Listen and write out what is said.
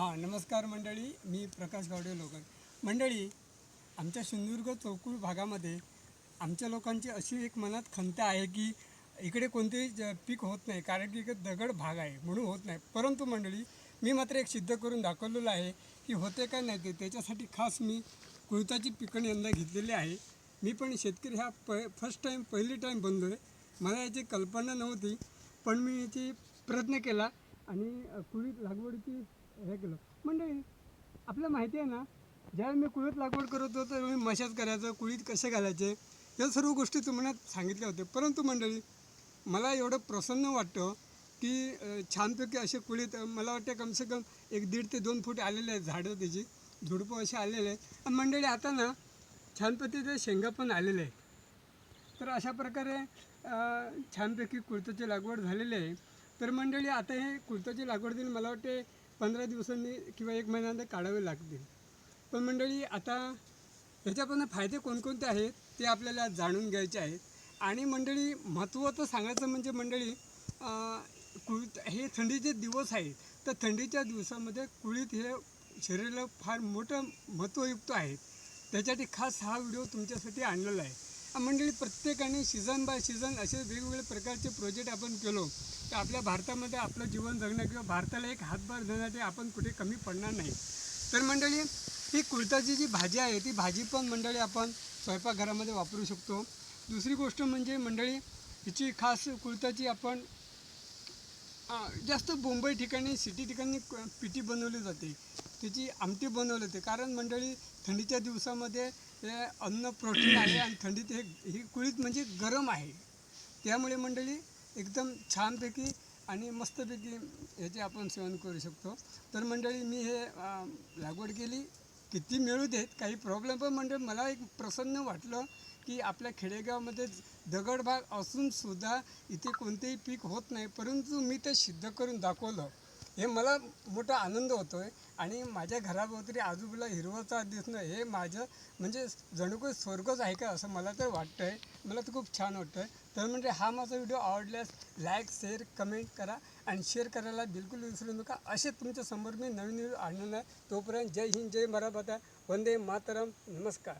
हां नमस्कार मंडळी मी प्रकाश गावडे लोकल मंडळी आमच्या सिंधुदुर्ग चौकूळ भागामध्ये आमच्या लोकांची अशी एक मनात खंत आहे की इकडे कोणतेही ज- पीक होत नाही कारण की इकडे दगड भाग आहे म्हणून होत नाही. परंतु मंडळी मी मात्र एक सिद्ध करून दाखवलेलं आहे की होते का नाही ते त्याच्यासाठी खास मी कुळताची पिकण यंदा घेतलेली आहे. मी पण शेतकरी हा प फर्स्ट टाईम पहिली टाईम बनलो आहे. मला याची कल्पना नव्हती पण मी याची प्रयत्न केला आणि कुळीत लागवडीची रेग्युलर मंडळी आपल्याला माहिती आहे ना ज्यावेळी मी कुळीत लागवड करत होतो त्यावेळी मशाज करायचं कुळीत कसे घालायचे या सर्व गोष्टी तुम्हाला सांगितल्या होत्या. परंतु मंडळी मला एवढं प्रसन्न वाटतं की छानपैकी असे कुळीत मला वाटते कमसे कम एक दीड ते दोन फूट आलेले आहेत झाडं त्याची. झुडपं असे आलेले आहेत. आणि मंडळी आता ना छानपैकी शेंगा पण आलेले आहेत. तर अशा प्रकारे छानपैकी कुळताची लागवड झालेली आहे. तर मंडळी आता हे कुळताची लागवड मला वाटते पंधरा दिवसांनी किंवा एक महिन्यानंतर काढावे लागतील. पण मंडळी आता ह्याच्यापासून फायदे कोणकोणते आहेत ते आपल्याला जाणून घ्यायचे आहेत. आणि मंडळी महत्त्वाचं सांगायचं म्हणजे मंडळी कुळीत हे थंडीचे दिवस आहेत. तर थंडीच्या दिवसामध्ये कुळीत हे शरीराला फार मोठं महत्त्वयुक्त आहे. त्याच्यासाठी खास हा व्हिडिओ तुमच्यासाठी आणलेला आहे. मंडळी प्रत्येकाने सीझन बाय सीझन असे वेगवेगळे प्रकारचे प्रोजेक्ट आपण केलो. तर आपल्या भारतामध्ये आपलं जीवन जगणं किंवा भारताला एक हातभार देण्यासाठी आपण कुठे कमी पडणार नाही. तर मंडळी ही कुळताची जी भाजी आहे ती भाजी पण मंडळी आपण स्वयंपाकघरामध्ये वापरू शकतो. दुसरी गोष्ट म्हणजे मंडळी हिची खास कुळताची आपण जास्त मुंबई ठिकाणी सिटी ठिकाणी क- पिठी बनवली जाते. त्याची आमटी बनवली जाते. कारण मंडळी थंडीच्या दिवसामध्ये हे अन्न प्रोटीन आहे आणि थंडीत हे ही कुळीत म्हणजे गरम आहे. त्यामुळे मंडळी एकदम छानपैकी आणि मस्तपैकी ह्याचे आपण सेवन करू शकतो. तर मंडळी मी हे लागवड केली. किती मिळू देत काही प्रॉब्लेम पण म्हणजे मला एक प्रसन्न वाटलं की आपल्या खेडेगावामध्ये दगडभाग असूनसुद्धा इथे कोणतेही पीक होत नाही. परंतु मी ते सिद्ध करून दाखवलं. हे मला मोठा आनंद होतो आहे आणि माझ्या घराभोवती आजूबाजूला हिरवंचा दिसणं हे माझं म्हणजे जणू काही स्वर्गच आहे का असं मला तर वाटतं आहे मला तर खूप छान वाटतं आहे तर म्हणजे हा माझा व्हिडिओ आवडल्यास लाईक शेअर कमेंट करा आणि शेअर करायला बिलकुल विसरू नका. असे तुमच्यासमोर मी नवीन व्हिडिओ आणणार तोपर्यंत जय हिंद जय मराठा वंदे मातरम. नमस्कार.